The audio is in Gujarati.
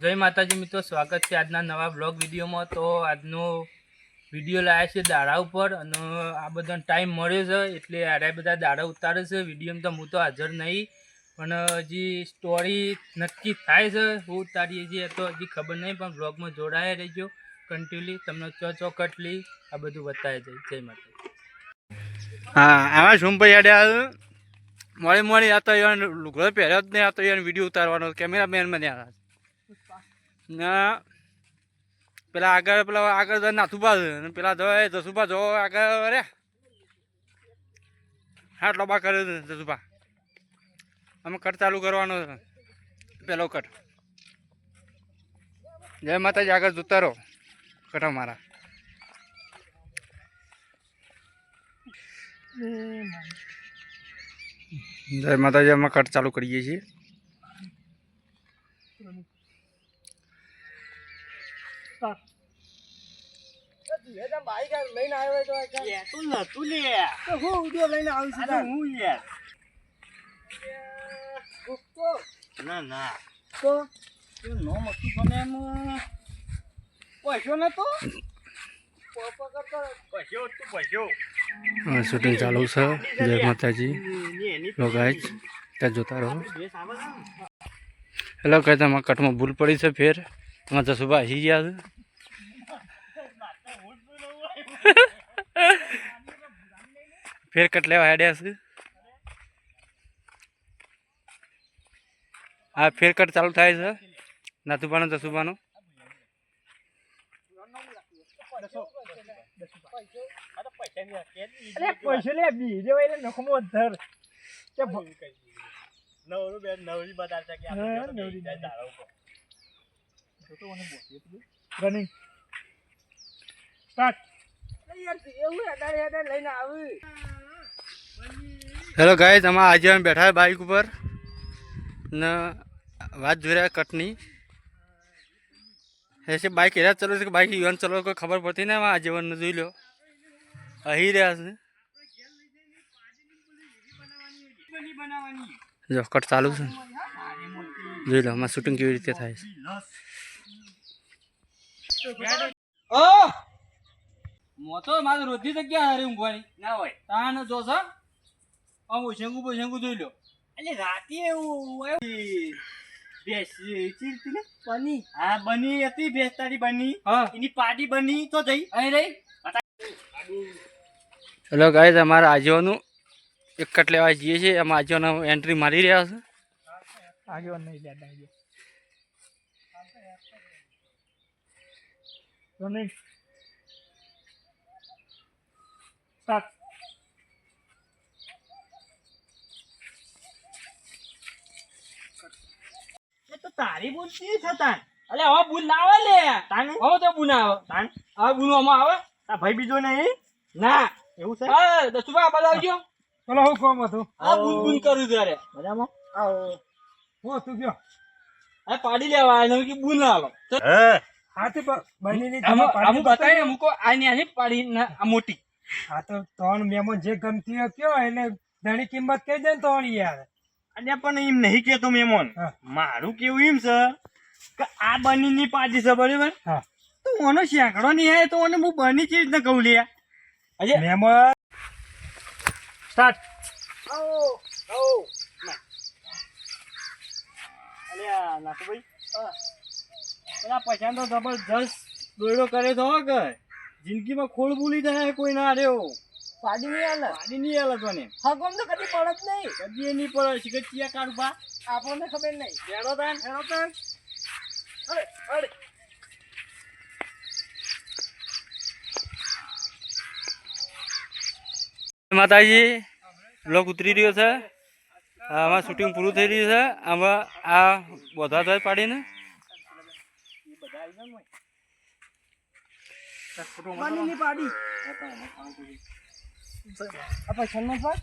જય માતાજી મિત્રો, સ્વાગત છે આજના નવા બ્લોગ વિડીયોમાં. તો આજનો વીડિયો લાવ્યા છે દાડા ઉપર અને આ બધાને ટાઈમ મળ્યો છે, એટલે આરે બધા દાડા ઉતારે છે. વિડીયોમાં તો હું તો હાજર નહીં, પણ હજી સ્ટોરી નક્કી થાય છે. હું ઉતારીએ છીએ તો હજી ખબર નહીં, પણ બ્લોગમાં જોડાયા રહેજો કન્ટિન્યુલી તમને ચો ચોકટલી આ બધું બતાવે છે. જય માતાજી. હા, આવા ઝુંભાઈ અડ્યા મોડી મોડી આ તો યાર લુગડો પહેર્યો જ નહીં, આ તો યાર વીડિયો ઉતારવાનો કેમેરામેનમાં ત્યાં ના. પેલા આગળ પેલા આગળ જઈને નાથુભા અને પેલા જસુભા જો આગળ અરે. હા લોબા કરે જસુભા અમે કટ ચાલુ કરવાનો છે. પેલો કટ. જય માતાજી આગળ જોતા રહો. કટ અમારા. જય માતાજી અમે કટ ચાલુ કરીએ છીએ. ના ના. તો? નો મસ્તી બને એમ. પૈસો નતો? પૈસો શૂટિંગ ચાલુ છે જય માતાજી. લો ત્યાં જોતા રહો. હેલો કહે તમારા કટમાં ભૂલ પડી છે ફેર. એમાં જસુભા હસી ગયા છે ફેર કટ લેવા હેડ્યા છે હા ફેર કટ ચાલુ થાય છે નાથુબાનો જસુબાનો પૈસા લે બીજે નખમો ધર કે નવરું બે નવરી બતાવતા કે આપણે નવરી દાડા ઉપર રનિંગ સ્ટાર્ટ. હેલો ગાઈઝ અમે આજે અમે બેઠા બાઇક ઉપર. ને વાત જોઈ રહ્યા કટની. એસે બાઇક એરા ચલો છે કે બાઇક યુવાન ચલો કોઈ ખબર પડતી ને એમાં આજે વન જોઈ લો. અહીં રહ્યા છે. જો, કટ ચાલુ છે. જોઈ લો, આમાં શૂટિંગ કેવી રીતે થાય છે. ઓ મોતો મારે રોજની જગ્યા હારે ઊંઘવાની. ના હોય. તાન જો છો આમ શેંગુ બો જોઈ લો એટલે રાતે એવું એવું ચીરતી ને? બની. હા બની હતી ભેંસ બની. એની પાર્ટી બની તો જઈ. અહીં રહી. હેલો ગાઈઝ અમારા આજવાનું એક કટ લેવા જઈએ છીએ. એમાં આજવાનો એન્ટ્રી મારી રહ્યા છે. આગેવાન નહીં આવી સાત. તો તારી ભૂલ છે છતાં. અલે હવે ભૂલ ના આવે લે. તાન? હવે તો ભૂલ આવે. તાન? હવે ભૂલ આમાં આવે. તા ભાઈ બીજો નહીં? ના. એવું છે? હા તો દસુભા બતાવજો ચલો હું કોમ હતું આ ભૂલ ભૂલ કરું ત્યારે. મજામાં? આવો. હું તું ગયો. આ પાડી લેવા. આવે કે બુન આલો તો બનીની અમુક બતાવીને મૂકો આની આની પાડી ના આ મોટી. હા તો ત્રણ મેમો જે ગમતી હોય કયો એને ઘણી કિંમત કહી દે ને ત્રણ યાર. અને પણ એમ નહીં કેતો મેમોન. મારું કેવું એમ છે કે આ બનીની છે બરાબર? હા. તો ઓનો શેકડો નહીં આવે તો ઓને હું બની ચીજ ને કહું લે અજે મેમો સ્ટાર્ટ. અલ્યા નાથુભાઈ. પેલા પૈસા તો જબરજસ્ત દોયડો કરે તો હો કે જિંદગીમાં ખોળ ભૂલી જાય કોઈ ના રહ્યો પાડી નહીં હાલ પાડી નહીં આલે તને હગમ તો કદી પડત નહીં. કદી નહીં પડે શીખર ચિયા કાઢ બા. આપણને ખબર નહીં. બેડો તાન એનો તાન અરે અરે. માતાજી બ્લોક ઉતરી રહ્યો છે. આમાં શૂટિંગ પૂરું થઈ રહ્યું છે. આમાં આ બધા થાય પાડીને પાડ